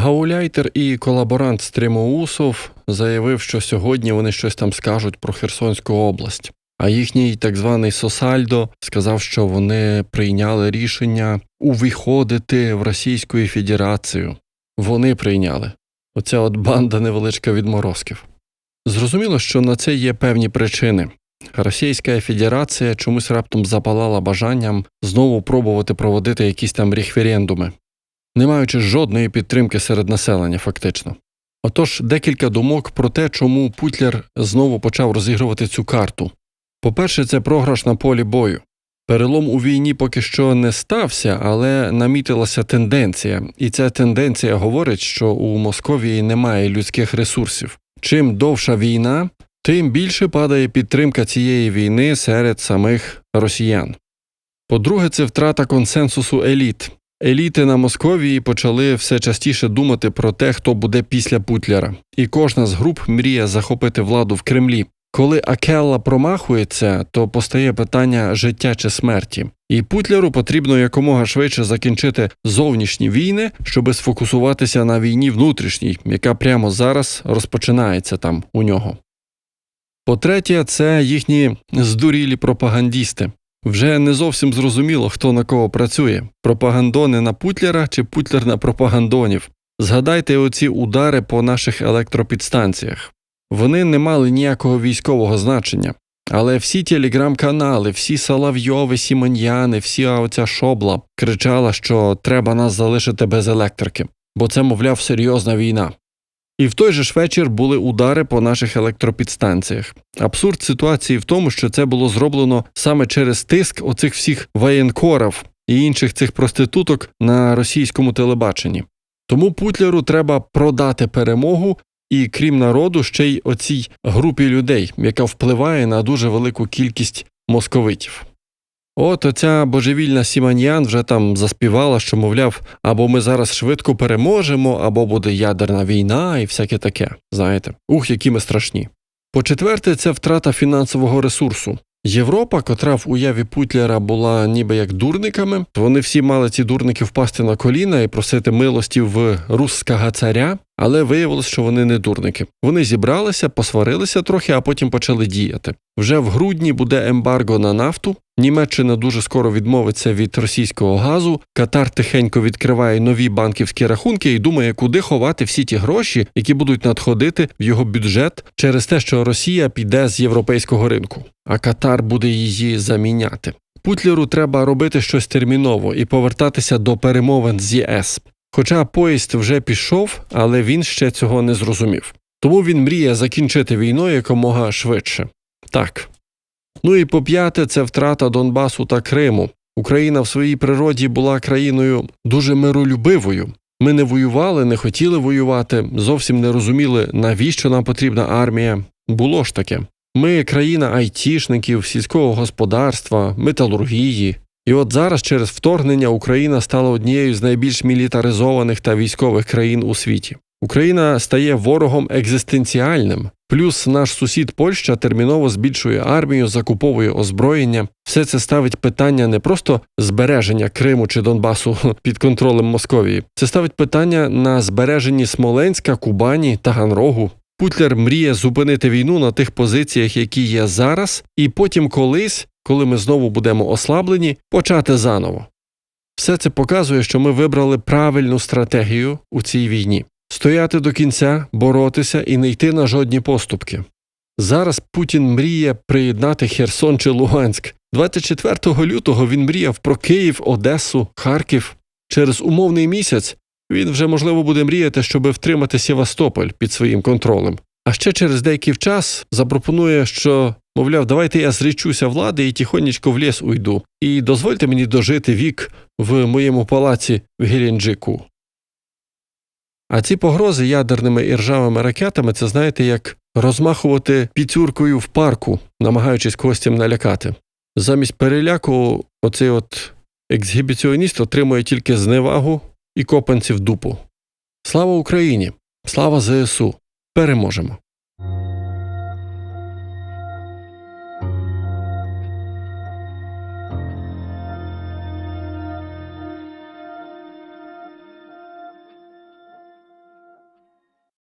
Гауляйтер і колаборант Стримоусов заявив, що сьогодні вони щось там скажуть про Херсонську область. А їхній так званий Сосальдо сказав, що вони прийняли рішення увіходити в Російську Федерацію. Вони прийняли. Оця от банда невеличка відморозків. Зрозуміло, що на це є певні причини. Російська Федерація чомусь раптом запалала бажанням знову пробувати проводити якісь там референдуми, не маючи жодної підтримки серед населення, фактично. Отож, декілька думок про те, чому Путлер знову почав розігрувати цю карту. По-перше, це програш на полі бою. Перелом у війні поки що не стався, але намітилася тенденція, і ця тенденція говорить, що у Московії немає людських ресурсів. Чим довша війна, тим більше падає підтримка цієї війни серед самих росіян. По-друге, це втрата консенсусу еліт. Еліти на Московії почали все частіше думати про те, хто буде після Путлера, і кожна з груп мріє захопити владу в Кремлі. Коли Акелла промахується, то постає питання життя чи смерті, і Путлеру потрібно якомога швидше закінчити зовнішні війни, щоби сфокусуватися на війні внутрішній, яка прямо зараз розпочинається там у нього. По-третє, це їхні здурілі пропагандісти. Вже не зовсім зрозуміло, хто на кого працює пропагандони на Путлера чи Путлер на пропагандонів. Згадайте оці удари по наших електропідстанціях. Вони не мали ніякого військового значення. Але всі телеграм-канали, всі Соловйови, Сімоньяни, всі оця шобла кричала, що треба нас залишити без електрики, бо це, мовляв, серйозна війна. І в той же ж вечір були удари по наших електропідстанціях. Абсурд ситуації в тому, що це було зроблено саме через тиск оцих всіх воєнкорів і інших цих проституток на російському телебаченні. Тому Путлеру треба продати перемогу і, крім народу, ще й оцій групі людей, яка впливає на дуже велику кількість московитів. От оця божевільна Сіманьян вже там заспівала, що, мовляв, або ми зараз швидко переможемо, або буде ядерна війна і всяке таке. Знаєте, ух, які ми страшні. По-четверте, це втрата фінансового ресурсу. Європа, котра в уяві Путлера була ніби як дурниками, вони всі мали ці дурники впасти на коліна і просити милості в русского царя, але виявилось, що вони не дурники. Вони зібралися, посварилися трохи, а потім почали діяти. Вже в грудні буде ембарго на нафту. Німеччина дуже скоро відмовиться від російського газу. Катар тихенько відкриває нові банківські рахунки і думає, куди ховати всі ті гроші, які будуть надходити в його бюджет через те, що Росія піде з європейського ринку, а Катар буде її заміняти. Путлеру треба робити щось терміново і повертатися до перемовин з ЄС. Хоча поїзд вже пішов, але він ще цього не зрозумів. Тому він мріє закінчити війну якомога швидше. Так. Ну і по п'яте, це втрата Донбасу та Криму. Україна в своїй природі була країною дуже миролюбивою. Ми не воювали, не хотіли воювати, зовсім не розуміли, навіщо нам потрібна армія. Було ж таке. Ми країна айтішників, сільського господарства, металургії. І от зараз через вторгнення Україна стала однією з найбільш мілітаризованих та військових країн у світі. Україна стає ворогом екзистенціальним. Плюс наш сусід Польща терміново збільшує армію, закуповує озброєння. Все це ставить питання не просто збереження Криму чи Донбасу під контролем Московії. Це ставить питання на збереженні Смоленська, Кубані, Таганрогу. Путлер мріє зупинити війну на тих позиціях, які є зараз, і потім колись, коли ми знову будемо ослаблені, почати заново. Все це показує, що ми вибрали правильну стратегію у цій війні стояти до кінця, боротися і не йти на жодні поступки. Зараз Путін мріє приєднати Херсон чи Луганськ. 24 лютого він мріяв про Київ, Одесу, Харків. Через умовний місяць він вже можливо буде мріяти, щоб втримати Севастополь під своїм контролем. А ще через деякий час запропонує, що, мовляв, давайте я зречуся влади і тихонечко в ліс уйду, і дозвольте мені дожити вік в моєму палаці в Геленджику. А ці погрози ядерними і ржавими ракетами це знаєте, як розмахувати піцюркою в парку, намагаючись когось цим налякати. Замість переляку, оцей от ексгібіціоніст отримує тільки зневагу і копанців дупу. Слава Україні! Слава ЗСУ! Переможемо!